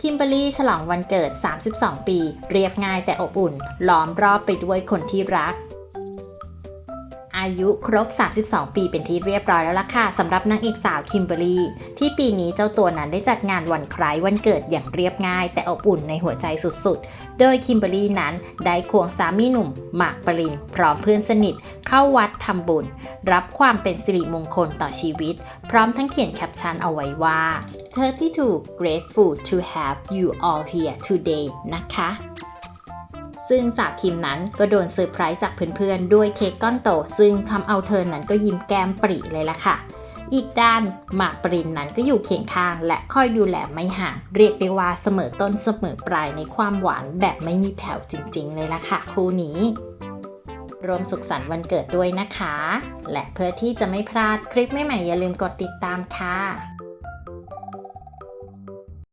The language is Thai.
คิมเบอรี่ฉลองวันเกิด 32 ปี เรียบง่ายแต่อบอุ่น ล้อมรอบไปด้วยคนที่รัก อายุครบ 32 ปีเป็นที่เรียบร้อยแล้วล่ะค่ะสำหรับนางเอกสาวคิมเบอรรี่ที่ปีนี้เจ้าตัวนั้นได้จัดงานวันคล้ายวันเกิดอย่างเรียบง่าย แต่อบอุ่นในหัวใจสุดๆ โดยคิมเบอรรี่นั้นได้ควงสามีหนุ่มหมากปรินพร้อมเพื่อนสนิท เข้าวัดทำบุญ รับความเป็นสิริมงคลต่อชีวิต พร้อมทั้งเขียนแคปชั่นเอาไว้ว่า 32 grateful to have you all here today นะคะ ซึ่งสาวคิมนั้นก็โดนเซอร์ไพรส์จากเพื่อนๆ ด้วยเค้กก้อนโต ซึ่งทำเอาเธอนั้นก็ยิ้มแก้มปริเลยล่ะค่ะ อีกด้านหมากปรินนั้นก็อยู่เคียงข้าง และคอยดูแลไม่ห่าง เรียกได้ว่าเสมอต้นเสมอปลายในความหวานแบบไม่มีแผ่วจริง ๆ เลยล่ะค่ะคู่นี้รวมสุขสันต์วันเกิดด้วยนะคะ และเพื่อที่จะไม่พลาดคลิปใหม่ๆอย่าลืมกดติดตามค่ะ